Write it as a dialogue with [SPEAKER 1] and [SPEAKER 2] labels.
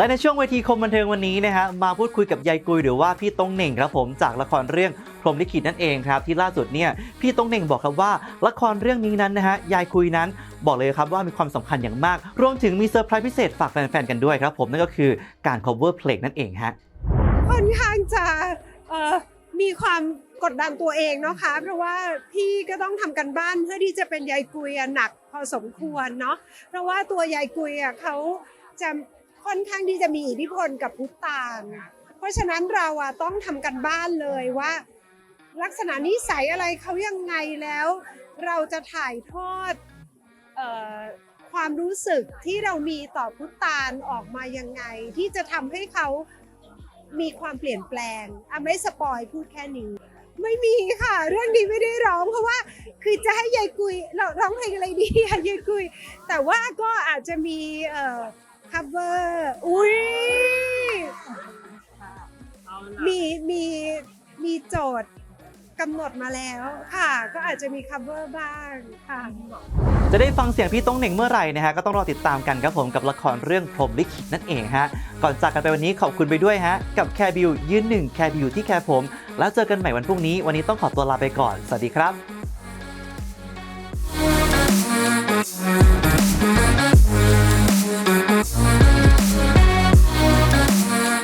[SPEAKER 1] และในช่วงเวทีคมบันเทิงวันนี้นะฮะมาพูดคุยกับยายกุยหรือว่าพี่ตงเหน่งครับผมจากละครเรื่องพรหมลิขิตนั่นเองครับ ที่ล่าสุดเนี่ยพี่ตงเหน่งบอกครับว่าละครเรื่องนี้นั้นนะฮะยายคุยนั้นบอกเลยครับว่ามีความสำคัญอย่างมาก รวมถึงมีเซอร์ไพรส์พิเศษฝากแฟนๆกันด้วยครับผมนั่นก็คือการ cover เพลงนั่นเองฮะ
[SPEAKER 2] ค่อนข้างจะมีความกดดันตัวเองเนาะคะ เพราะว่าพี่ก็ต้องทำกันบ้านเพื่อที่จะเป็นยายกุยอะหนักพอสมควรเนาะเพราะว่าตัวยายกุยอะเขาจะ ค่อนข้างที่จะมีอิทธิพลกับพุทธานเพราะฉะนั้นเราอะต้องทำกันบ้านเลยว่า ลักษณะนิสัยอะไรเขายังไงแล้ว เราจะถ่ายทอดออความรู้สึกที่เรามีต่อพุทธานออกมายังไง ที่จะทำให้เขามีความเปลี่ยนแปลงอะไม่สปอยพูดแค่นี้ ไม่มีค่ะ เรื่องนี้ไม่ได้ร้องเพราะว่า คือจะให้ยายกุยเราร้องเพลงอะไรดีอะยายกุย แต่ว่าก็อาจจะมีเอ่อ cover อุ้ยมีมีมีโจทย์กำหนดมาแล้วค่ะ ก็อาจจะมี cover บ้างค่ะ
[SPEAKER 1] จะได้ฟังเสียงพี่ตงเหน่งเมื่อไหร่นะฮะก็ต้องรอติดตามกันครับผมกับละครเรื่องพรหมลิขิตนั่นเองฮะก่อนจากกันไปวันนี้ขอบคุณไปด้วยฮะกับแคร์บิวยืนหนึ่งแคร์บิวที่แคร์ผม แล้วเจอกันใหม่วันพรุ่งนี้ วันนี้ต้องขอตัวลาไปก่อนสวัสดีครับ